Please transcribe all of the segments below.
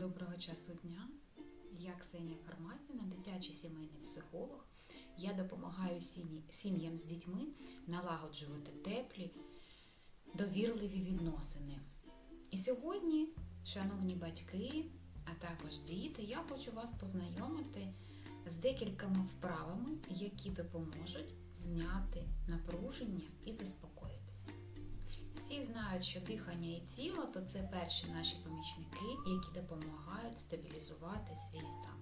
Доброго часу дня. Я Ксенія Кармазіна, дитячий сімейний психолог. Я допомагаю сім'ям з дітьми налагоджувати теплі, довірливі відносини. І сьогодні, шановні батьки, а також діти, я хочу вас познайомити з декількома вправами, які допоможуть зняти напруження і заспокоїтися. Всі знають, що дихання і тіло то це перші наші помічники, які допомагають стабілізувати свій стан.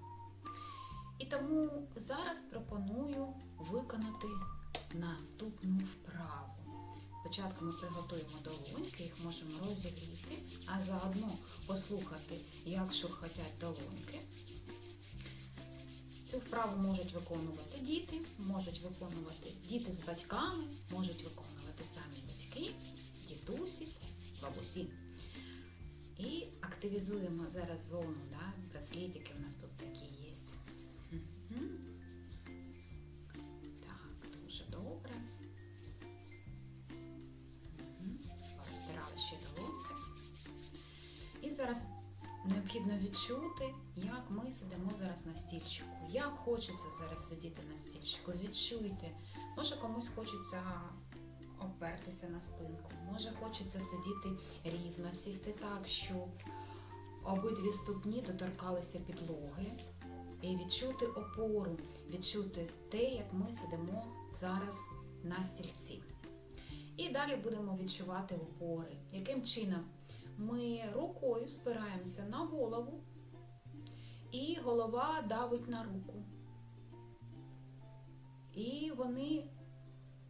І тому зараз пропоную виконати наступну вправу. Спочатку ми приготуємо долоньки, їх можемо розігріти, а заодно послухати, як шурхотять долоньки. Цю вправу можуть виконувати діти, можуть виконувати діти з батьками, можуть виконувати самі батьки, дідусі, бабусі. І активізуємо зараз зону, да? браслетики у нас тут такі є. Так, дуже добре. Розтирали ще долоньки. І зараз необхідно відчути, як ми сидимо зараз на стільчику. Як хочеться зараз сидіти на стільчику. Відчуйте. Може комусь хочеться опертися на спинку, може хочеться сидіти рівно, сісти так, щоб обидві ступні доторкалися підлоги. І відчути опору, відчути те, як ми сидимо зараз на стільці. І далі будемо відчувати опори. Яким чином? Ми рукою спираємося на голову, і голова давить на руку. І вони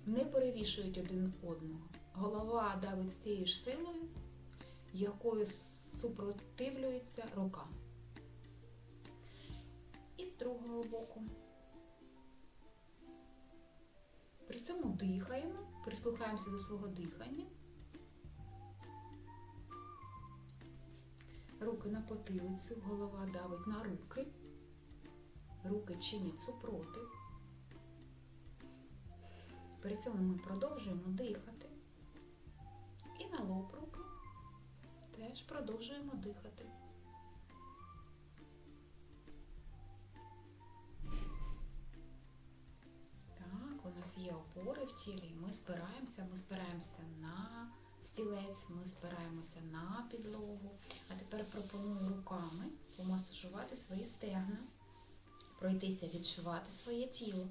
не перевішують один одного. Голова давить з тією ж силою, якою супротивлюється рука. І з другого боку. При цьому дихаємо, прислухаємося до свого дихання. Руки на потилицю, голова давить на руки. Руки чинять супротив. При цьому ми продовжуємо дихати. І на лоб руки теж продовжуємо дихати. Так, у нас є опори в тілі, ми спираємося, ми спираємося на стілець, ми спираємося на підлогу. А тепер пропоную руками помасажувати свої стегна, пройтися, відчувати своє тіло.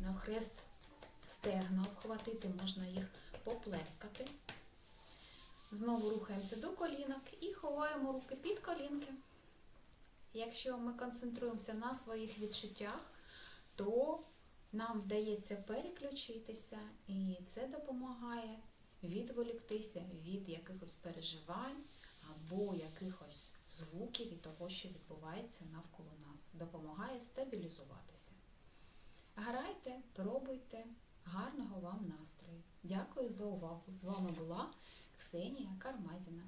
Навхрест стегна обхватити, можна їх поплескати. Знову рухаємося до колінок і ховаємо руки під колінки. Якщо ми концентруємося на своїх відчуттях, то нам вдається переключитися, і це допомагає відволіктися від якихось переживань або якихось звуків від того, що відбувається навколо нас. Допомагає стабілізуватися. Грайте, пробуйте, гарного вам настрою. Дякую за увагу! З вами була Ксенія Кармазіна.